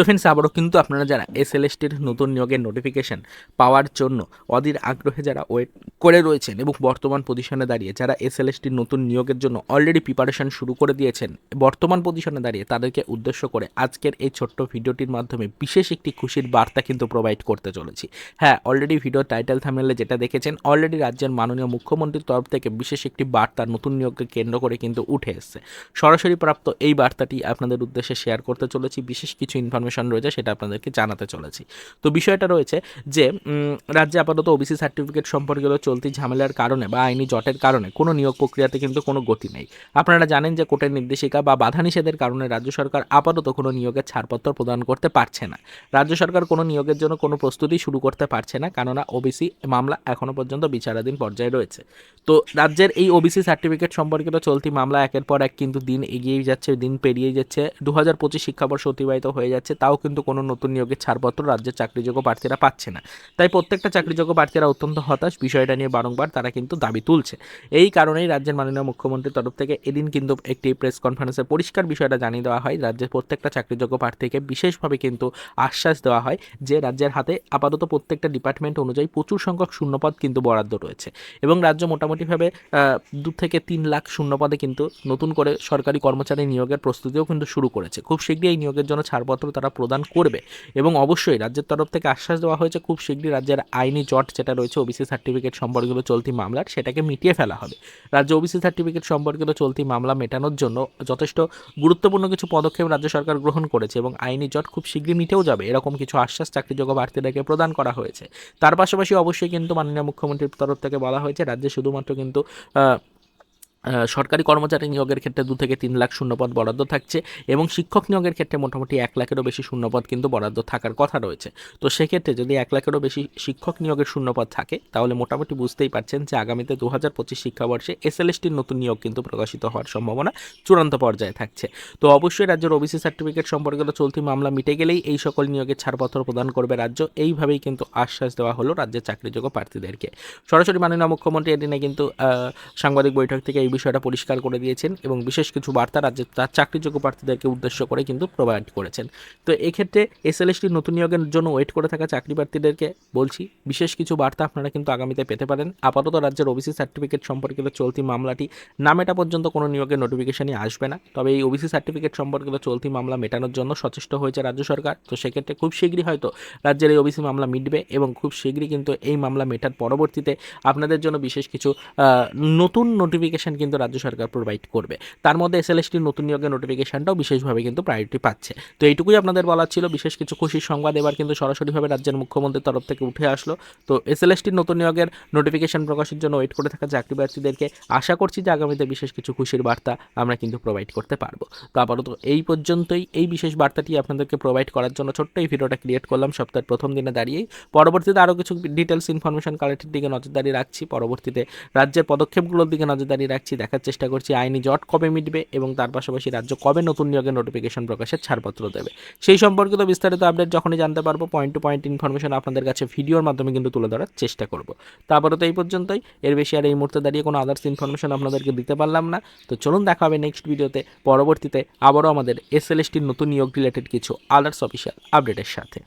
তো ফ্রেন্ডস আবারও কিন্তু আপনারা যারা এস এল এসটির নতুন নিয়োগের নোটিফিকেশন পাওয়ার জন্য অধীর আগ্রহে যারা ওয়েট করে রয়েছেন এবং বর্তমান পজিশনে দাঁড়িয়ে, যারা এস এল এসটির নতুন নিয়োগের জন্য অলরেডি প্রিপারেশন শুরু করে দিয়েছেন, বর্তমান পজিশনে দাঁড়িয়ে তাদেরকে উদ্দেশ্য করে আজকের এই ছোট্ট ভিডিওটির মাধ্যমে বিশেষ একটি খুশির বার্তা কিন্তু প্রোভাইড করতে চলেছি। হ্যাঁ অলরেডি ভিডিও টাইটেল থামেলে যেটা দেখেছেন অলরেডি রাজ্যের মাননীয় মুখ্যমন্ত্রীর তরফ থেকে বিশেষ একটি বার্তা নতুন নিয়োগকে কেন্দ্র করে কিন্তু উঠে এসছে। সরাসরি প্রাপ্ত এই বার্তাটি আপনাদের উদ্দেশ্যে শেয়ার করতে চলেছি। বিশেষ কিছু ইনফরমেশন রয়েছে, সেটা আপনাদেরকে জানাতে চলেছি। তো বিষয়টা রয়েছে যে রাজ্যে আপাতত ওবিসি সার্টিফিকেট সম্পর্কিত চলতি ঝামেলার কারণে বা আইনি জটের কারণে কোনো নিয়োগ প্রক্রিয়াতে কিন্তু কোনো গতি নেই। আপনারা জানেন যে কোর্টের নির্দেশিকা বা বাধা নিষেধের কারণে রাজ্য সরকার আপাতত কোনো নিয়োগের ছাড়পত্র প্রদান করতে পারছে না। রাজ্য সরকার কোনো নিয়োগের জন্য কোনো প্রস্তুতি শুরু করতে পারছে না, কেননা ওবিসি মামলা এখনও পর্যন্ত বিচারাধীন পর্যায়ে রয়েছে। তো রাজ্যের এই ওবিসি সার্টিফিকেট সম্পর্কিত চলতি মামলা একের পর এক কিন্তু দিন এগিয়েই যাচ্ছে, দিন পেরিয়ে যাচ্ছে। দু হাজার পঁচিশ শিক্ষাবর্ষ অতিবাহিত হয়ে যাচ্ছে। তাও কিন্তু কোনো নতুন নিয়োগের ছাড়পত্র রাজ্যের চাকরিযোগ্য প্রার্থীরা পাচ্ছে না। তাই প্রত্যেকটা চাকরিযোগ্য প্রার্থীরা অত্যন্ত হতাশ। বিষয়টা নিয়ে বারংবার তারা কিন্তু দাবি তুলছে। এই কারণেই রাজ্যের মাননীয় মুখ্যমন্ত্রীর তরফ থেকে এদিন কিন্তু একটি প্রেস কনফারেন্সে পরিষ্কার বিষয়টা জানিয়ে দেওয়া হয়। রাজ্যের প্রত্যেকটা চাকরিযোগ্য প্রার্থীকে বিশেষভাবে কিন্তু আশ্বাস দেওয়া হয় যে, রাজ্যের হাতে আপাতত প্রত্যেকটা ডিপার্টমেন্ট অনুযায়ী প্রচুর সংখ্যক শূন্যপদ কিন্তু বরাদ্দ রয়েছে এবং রাজ্য মোটামুটিভাবে দু থেকে তিন লাখ শূন্যপদে কিন্তু নতুন করে সরকারি কর্মচারী নিয়োগের প্রস্তুতিও কিন্তু শুরু করেছে। খুব শীঘ্রই এই নিয়োগের জন্য ছাড়পত্র তারা প্রদান করবে। এবং অবশ্যই রাজ্যের তরফ থেকে আশ্বাস দেওয়া হয়েছে, খুব শীঘ্রই রাজ্যের আইনি জট যেটা রয়েছে ওবিসি সার্টিফিকেট সম্পর্কিত চলতি মামলার সেটাকে মিটিয়ে ফেলা হবে। রাজ্য ওবিসি সার্টিফিকেট সম্পর্কিত চলতি মামলা মেটানোর জন্য যথেষ্ট গুরুত্বপূর্ণ কিছু পদক্ষেপ রাজ্য সরকার গ্রহণ করেছে এবং আইনি জট খুব শীঘ্রই মিটেও যাবে, এরকম কিছু আশ্বাস চাকরিযোগ্য প্রার্থীদেরকে প্রদান করা হয়েছে। তার পাশাপাশি অবশ্যই কিন্তু মাননীয় মুখ্যমন্ত্রীর তরফ থেকে বলা হয়েছে, রাজ্যে শুধুমাত্র কিন্তু সরকারি কর্মচারী নিয়োগের ক্ষেত্রে দু থেকে তিন লাখ শূন্যপদ বরাদ্দ থাকছে এবং শিক্ষক নিয়োগের ক্ষেত্রে মোটামুটি এক লাখেরও বেশি শূন্যপদ কিন্তু বরাদ্দ থাকার কথা রয়েছে। তো সেক্ষেত্রে যদি এক লাখেরও বেশি শিক্ষক নিয়োগের শূন্যপদ থাকে, তাহলে মোটামুটি বুঝতেই পারছেন যে আগামীতে দু হাজার পঁচিশ শিক্ষাবর্ষে এসএলএসটির নতুন নিয়োগ কিন্তু প্রকাশিত হওয়ার সম্ভাবনা চূড়ান্ত পর্যায়ে থাকছে। তো অবশ্যই রাজ্যের ওবিসি সার্টিফিকেট সম্পর্কিত চলতি মামলা মিটে গেলেই এই সকল নিয়োগের ছাড়পত্র প্রদান করবে রাজ্য। এইভাবেই কিন্তু আশ্বাস দেওয়া হলো রাজ্যের চাকরিযোগ্য প্রার্থীদেরকে। সরাসরি মাননীয় মুখ্যমন্ত্রী এদিনে কিন্তু সাংবাদিক বৈঠক থেকে এই বিষয়টা পরিষ্কার করে দিয়েছেন এবং বিশেষ কিছু বার্তা রাজ্যের তার চাকরিযোগ্য প্রার্থীদেরকে উদ্দেশ্য করে কিন্তু প্রোভাইড করেছেন। তো এক্ষেত্রে এসএলএসটির নতুন নিয়োগের জন্য ওয়েট করে থাকা চাকরি প্রার্থীদেরকে বলছি, বিশেষ কিছু বার্তা আপনারা কিন্তু আগামীতে পেতে পারেন। আপাতত রাজ্যের ওবিসি সার্টিফিকেট সম্পর্কিত চলতি মামলাটি না মেটা পর্যন্ত কোনো নিয়োগের নোটিফিকেশনই আসবে না। তবে এই ওবিসি সার্টিফিকেট সম্পর্কিত চলতি মামলা মেটানোর জন্য সচেষ্ট হয়েছে রাজ্য সরকার। তো সেক্ষেত্রে খুব শীঘ্রই হয়তো রাজ্যের এই ওবিসি মামলা মিটবে এবং খুব শীঘ্রই কিন্তু এই মামলা মেটার পরবর্তীতে আপনাদের জন্য বিশেষ কিছু নতুন নোটিফিকেশন কিন্তু রাজ্য সরকার প্রোভাইড করবে। তার মধ্যে এসএলএসটির নতুন নিয়োগের নোটিফিকেশনটাও বিশেষভাবে কিন্তু প্রায়োরিটি পাচ্ছে। তো এইটুকুই আপনাদের বলার ছিল। বিশেষ কিছু খুশির সংবাদ এবার কিন্তু সরাসরিভাবে রাজ্যের মুখ্যমন্ত্রীর তরফ থেকে উঠে আসলো। তো এসএলএসটির নতুন নিয়োগের নোটিফিকেশন প্রকাশের জন্য ওয়েট করে থাকা চাকরি প্রার্থীদেরকে আশা করছি যে আগামীতে বিশেষ কিছু খুশির বার্তা আমরা কিন্তু প্রোভাইড করতে পারব। তো আপাতত এই পর্যন্তই। এই বিশেষ বার্তাটি আপনাদেরকে প্রোভাইড করার জন্য ছোট্ট এই ভিডিওটা ক্রিয়েট করলাম। সপ্তাহের প্রথম দিনে দাঁড়িয়েই। পরবর্তীতে আরও কিছু ডিটেলস ইনফরমেশন কালেক্টের দিকে নজরদারি রাখছি। পরবর্তীতে রাজ্যের পদক্ষেপগুলোর দিকে নজরদারি রাখছি। দেখার চেষ্টা করছি, আইনি জট কবে মিটবে এবং তার পাশাপাশি রাজ্য কবে নতুন নিয়োগের নোটিফিকেশন প্রকাশের ছাড়পত্র দেবে। সেই সম্পর্কিত বিস্তারিত আপডেট যখনই জানতে পারব পয়েন্ট টু পয়েন্ট ইনফরমেশন আপনাদের কাছে ভিডিওর মাধ্যমে কিন্তু তুলে ধরার চেষ্টা করব। তারপরে তো এই পর্যন্তই। এর বেশি আর এই মুহূর্তে দাঁড়িয়ে কোনো আদার্স ইনফরমেশন আপনাদেরকে দিতে পারলাম না। তো চলুন দেখা হবে নেক্সট ভিডিওতে পরবর্তীতে আবারও আমাদের এসএলএসটির নতুন নিয়োগ রিলেটেড কিছু আদার্স অফিসিয়াল আপডেটের সাথে।